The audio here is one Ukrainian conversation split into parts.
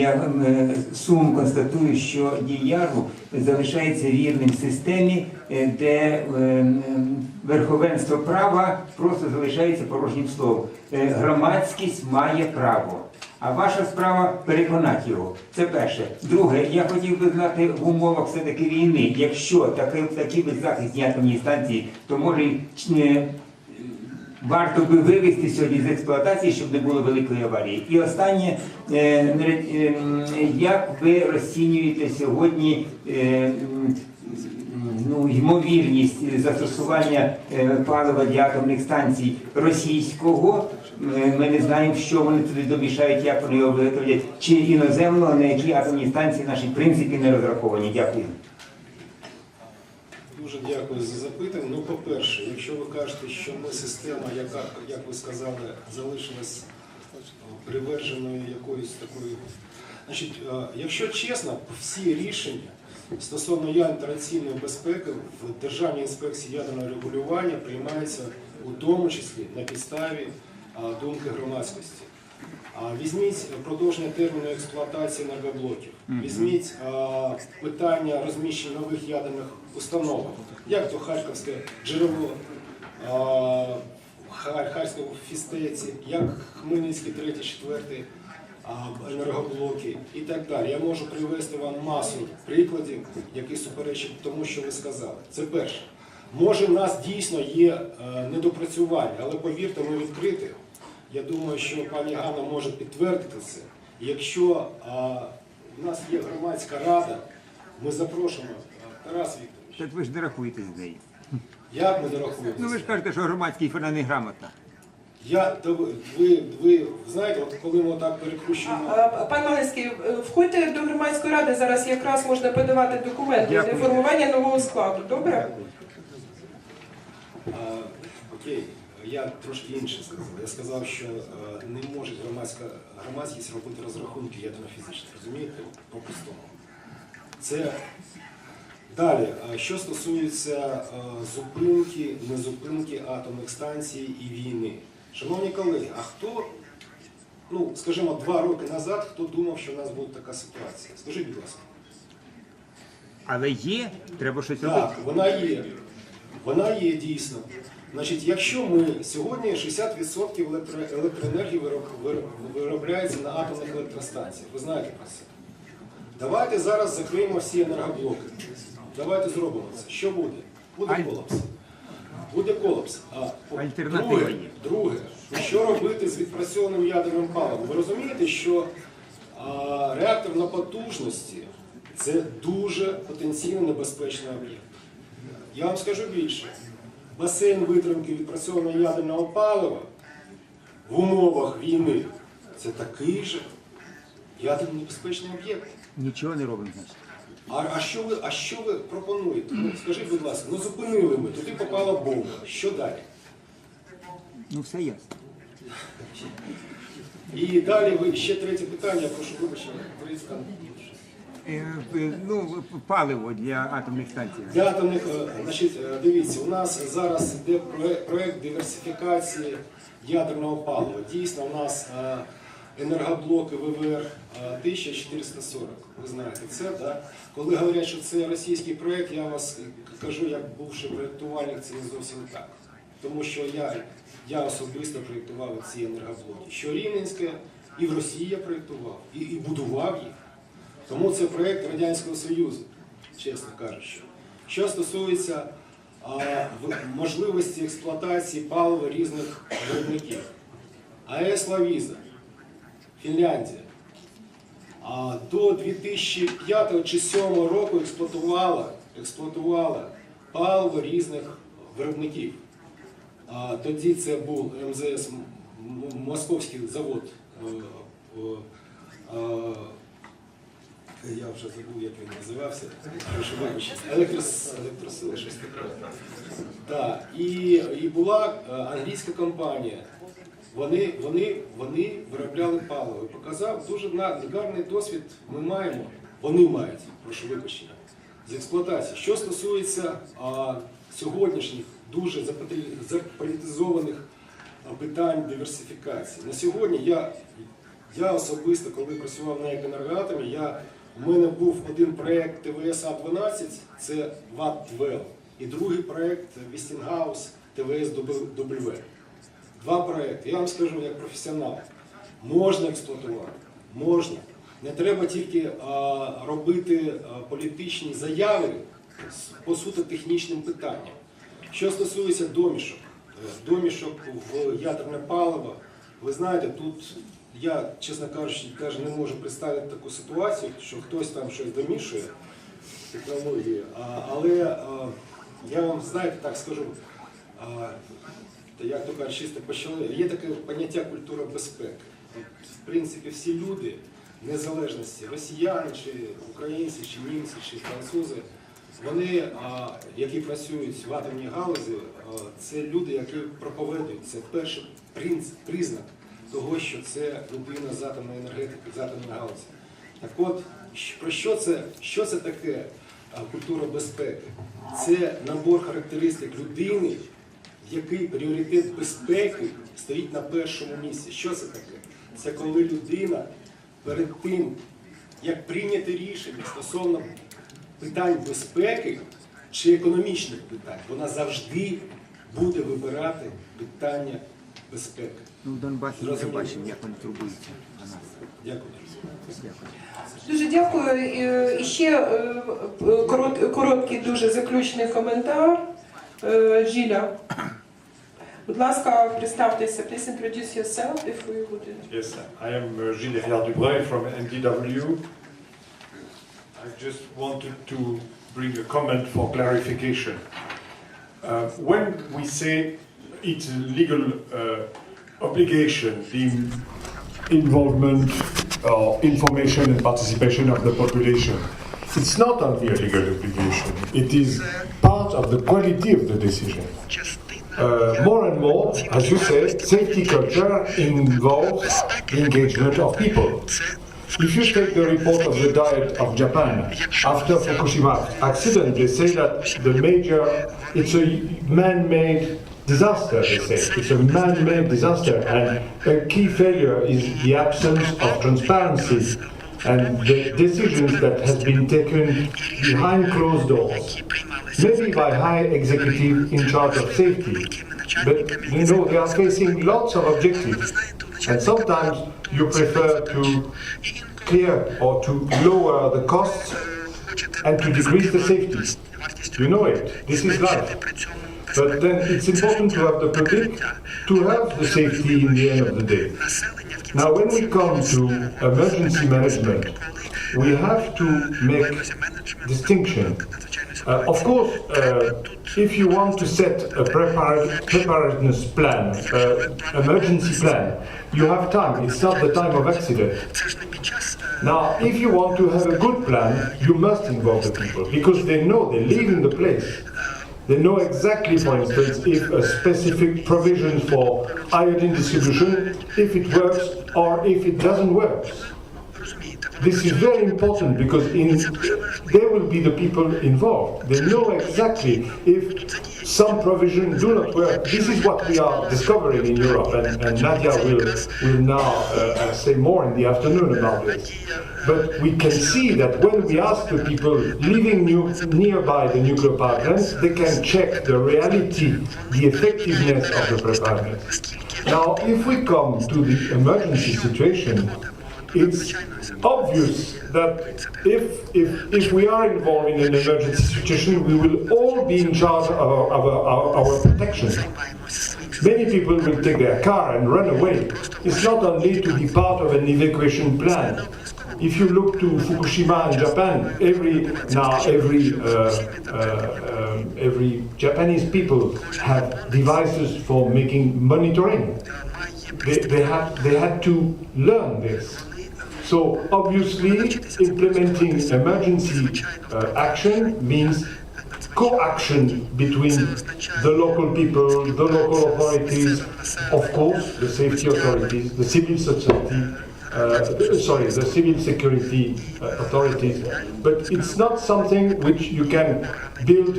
Я е, констатую, що діяру залишається вірним системі, е, де е, верховенство права просто залишається порожнім словом. Громадськість має право. А ваша справа переконати його. Це перше. Друге, я хотів би знати в умовах все-таки війни, якщо такий, такі беззахисні атомні станції, то може варто би вивести сьогодні з експлуатації, щоб не було великої аварії. І останнє, е, е, як ви розцінюєте сьогодні е, ну, ймовірність застосування палива для атомних станцій російського? Ми не знаємо, що вони туди домішають, як вони його виготовлять, чи іноземного, на які атомні станції наші в принципі не розраховані. Дякую. Дуже дякую за запитання. Ну, по-перше, якщо ви кажете, що ми система, яка, як ви сказали, залишилась е, приверженою якоюсь такою. Значить, е, якщо чесно, всі рішення стосовно ядерної безпеки в Державній інспекції ядерного регулювання приймаються у тому числі на підставі е, думки громадськості. Візьміть продовження терміну експлуатації енергоблоків. Візьміть а, питання розміщення нових ядерних установок, як то Харківське джерело, а, Хар- Харківське в фістеці, як Хмельницький 3, 4 а, енергоблоки і так далі. Я можу привести вам масу прикладів, які суперечать тому, що ви сказали. Це перше. Може, в нас дійсно є е, недопрацювання, але повірте, ми відкриті. Я думаю, що пані Ганна може підтвердити це. Якщо а, у нас є громадська рада, ми запрошуємо а, Тарас Вікторович. Так ви ж не рахуєте з нею. Як ми не рахуємося? Ну ви ж кажете, що громадський вона неграмотна. Я, та ви, ви, ви знаєте, от коли ми отак перекручуємо. Пан Малинський, е, входьте до громадської ради, зараз якраз можна подавати документи для формування нового складу. Добре? А, окей, я трошки інше сказав. Я сказав, що е, не може громадська громадськість робити розрахунки ядерно-фізичні. Розумієте? По-простому. Це далі. Що стосується е, зупинки, незупинки атомних станцій і війни. Шановні колеги, а хто, ну скажімо, два роки назад, хто думав, що в нас буде така ситуація? Скажіть, будь ласка. Але є, треба щось робити. Так, вона є. Вона є дійсно. Значить, якщо ми сьогодні 60% електро, електроенергії вироб- вироб- виробляється на атомних електростанціях, ви знаєте про це. Давайте зараз закриємо всі енергоблоки. Давайте зробимо це. Що буде? Буде колапс. Буде колапс. А друге, друге, що робити з відпрацьованим ядерним паливом? Ви розумієте, що а, реактор на потужності це дуже потенційно небезпечний об'єкт. Я вам скажу більше. Басейн витримки відпрацьованого ядерного палива в умовах війни це такий же ядерно небезпечний об'єкт. Нічого не робимо, значить. А, а, що ви, а що ви пропонуєте? Ну, скажіть, будь ласка, ну зупинили ми, туди попала бомба. Що далі? Ну все ясно. І далі ви ще третє питання, прошу вибачення. Борис. Е, е, ну, паливо для атомних станцій. Для атомних, е, значить, дивіться, у нас зараз йде проект диверсифікації ядерного палива. Дійсно, у нас енергоблоки ВВР е, 1440. Ви знаєте це, да? Коли говорять, що це російський проект, я вас кажу, як бувший проєктувальник, це не зовсім так. Тому що я, я особисто проєктував ці енергоблоки. Що Рівненське, і в Росії я проєктував, і, і будував їх. Тому це проєкт Радянського Союзу, чесно кажучи. Що стосується а, можливості експлуатації палива різних виробників. АЕС Лавіза, Фінляндія. А, до 2005 чи 2007 року експлуатувала, експлуатувала паливо різних виробників. А, тоді це був МЗС Московський завод. е, е, е, я вже забув, як він називався. Електрос, таке. Так. І, і була е, англійська компанія. Вони, вони, вони виробляли паливо. Показав дуже гарний досвід ми маємо. Вони мають, прошу вибачення, з експлуатації. Що стосується а, сьогоднішніх дуже заполітизованих питань диверсифікації. На сьогодні я Я особисто, коли працював на екенергатомі, я, у мене був один проєкт ТВС А12, це ВАТ-12, і другий проєкт Westinghouse ТВС-W. Два проекти. Я вам скажу як професіонал. Можна експлуатувати, можна. Не треба тільки а, робити а, політичні заяви по суто технічним питанням. Що стосується домішок, е, домішок в ядерне паливо, ви знаєте, тут я, чесно кажучи, теж не можу представити таку ситуацію, що хтось там щось домішує технології. А, але а, я вам знаєте, так скажу. А, як то кажуть, чисто почали. Є таке поняття культура безпеки. В принципі, всі люди, незалежності, росіяни, чи українці, чи німці, чи французи, вони, а, які працюють в атомній галузі, а, це люди, які проповідують. Це перший признак того, що це людина з атомної енергетики, з атомної галузі. Так от, про що це, що це таке культура безпеки? Це набор характеристик людини, в який пріоритет безпеки стоїть на першому місці. Що це таке? Це коли людина перед тим, як прийняти рішення стосовно питань безпеки чи економічних питань, вона завжди буде вибирати питання безпеки. Ну, в Донбасі ми Зрозуміло. бачимо, як вони турбуються за нас. Дякую. Дякую. Дуже дякую. І- І ще е, е, корот- короткий дуже заключний коментар. Е, Жіля. Будь ласка, представтеся. Please introduce yourself if you would. Yes, I am uh, Gilles Herriard Dubreuil from NDW. I just wanted to bring a comment for clarification. Uh, when we say it's a legal uh, obligation, the involvement or information and participation of the population, it's not only a legal obligation, it is part of the quality of the decision. Uh, more and more, as you say, safety culture involves the engagement of people. If you take the report of the Diet of Japan after Fukushima accident, they say that the major, it's a man-made disaster, they say. It's a man-made disaster, and a key failure is the absence of transparency and the decisions that has been taken behind closed doors maybe by high executive in charge of safety. But you know, they are facing lots of objectives, and sometimes you prefer to clear or to lower the costs and to decrease the safety. You know it. This is life. But then it's important to have the public to have the safety in the end of the day. Now, when we come to emergency management, we have to make distinction. Uh, of course, uh, if you want to set a prepar- preparedness plan, uh, emergency plan, you have time. It's not the time of accident. Now, if you want to have a good plan, you must involve the people because they know they live in the place. They know exactly, for instance, if a specific provision for iodine distribution, if it works or if it doesn't work. This is very important because in, they will be the people involved. They know exactly if some provision do not work. This is what we are discovering in Europe, and, and Nadia will, will now uh, uh, say more in the afternoon about this. But we can see that when we ask the people living new, nearby the nuclear power plants, they can check the reality, the effectiveness of the preparedness. Now, if we come to the emergency situation, it's obvious that if, if, if we are involved in an emergency situation, we will all be in charge of our, of our, our, protection. Many people will take their car and run away. It's not only to be part of an evacuation plan. If you look to Fukushima in Japan, every now every uh, uh, um, every Japanese people have devices for making monitoring. They, they had they had to learn this. So obviously, implementing emergency uh, action means co-action between the local people, the local authorities, of course, the safety authorities, the civil society, uh, sorry, the civil security uh, authorities. But it's not something which you can build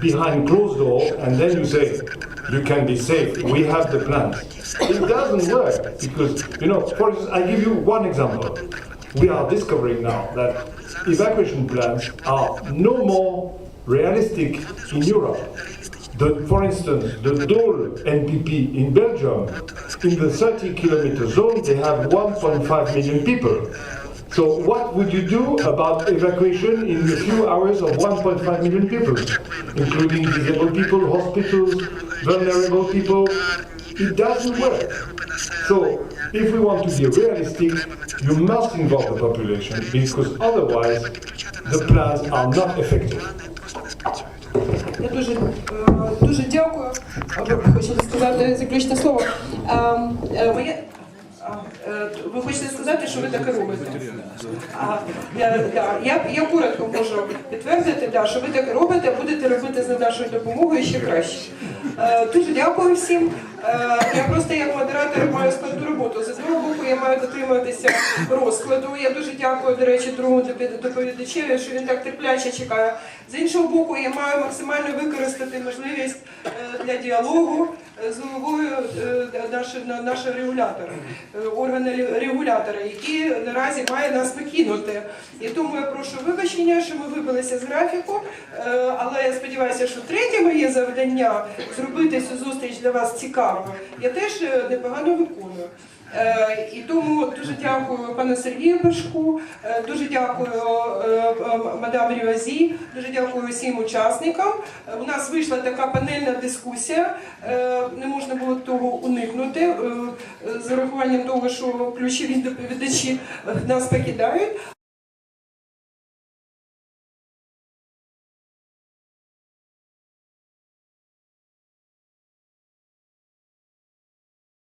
behind closed doors and then you say, you can be safe. We have the plans. It doesn't work because, you know, for instance, I give you one example. We are discovering now that evacuation plans are no more realistic in Europe. The, for instance, the Dole NPP in Belgium, in the 30 kilometer zone, they have 1.5 million people. So what would you do about evacuation in a few hours of 1.5 million people, including disabled people, hospitals, vulnerable people? It doesn't work. So if we want to be realistic, you must involve the population because otherwise the plans are not effective. Я дуже, е, дуже дякую. А ви Хочете сказати заключне слово? Ем, е, моє- а, е, Ви хочете сказати, що ви таке робите? А, я, я, я коротко можу підтвердити, да, що ви таке робите, будете робити за нашою допомогою ще краще. Е, Дуже дякую всім. Е, Я просто як модератор маю складну роботу. З одного боку я маю дотримуватися розкладу. Я дуже дякую, до речі, другому доповідачеві, що він так терпляче чекає. З іншого боку, я маю максимально використати можливість е, для діалогу е, з головою нашого, регулятора, органу регулятора, який наразі має нас покинути. І тому я прошу вибачення, що ми вибилися з графіку, але я сподіваюся, що третє моє завдання зробити цю зустріч для вас цікавою, я теж е, непогано виконую. Е, І тому дуже дякую пану Сергію Пашку, е, дуже дякую мадам Рівазі, дуже дякую всім учасникам. У нас вийшла така панельна дискусія, не можна було того уникнути з урахуванням того, що ключові доповідачі нас покидають.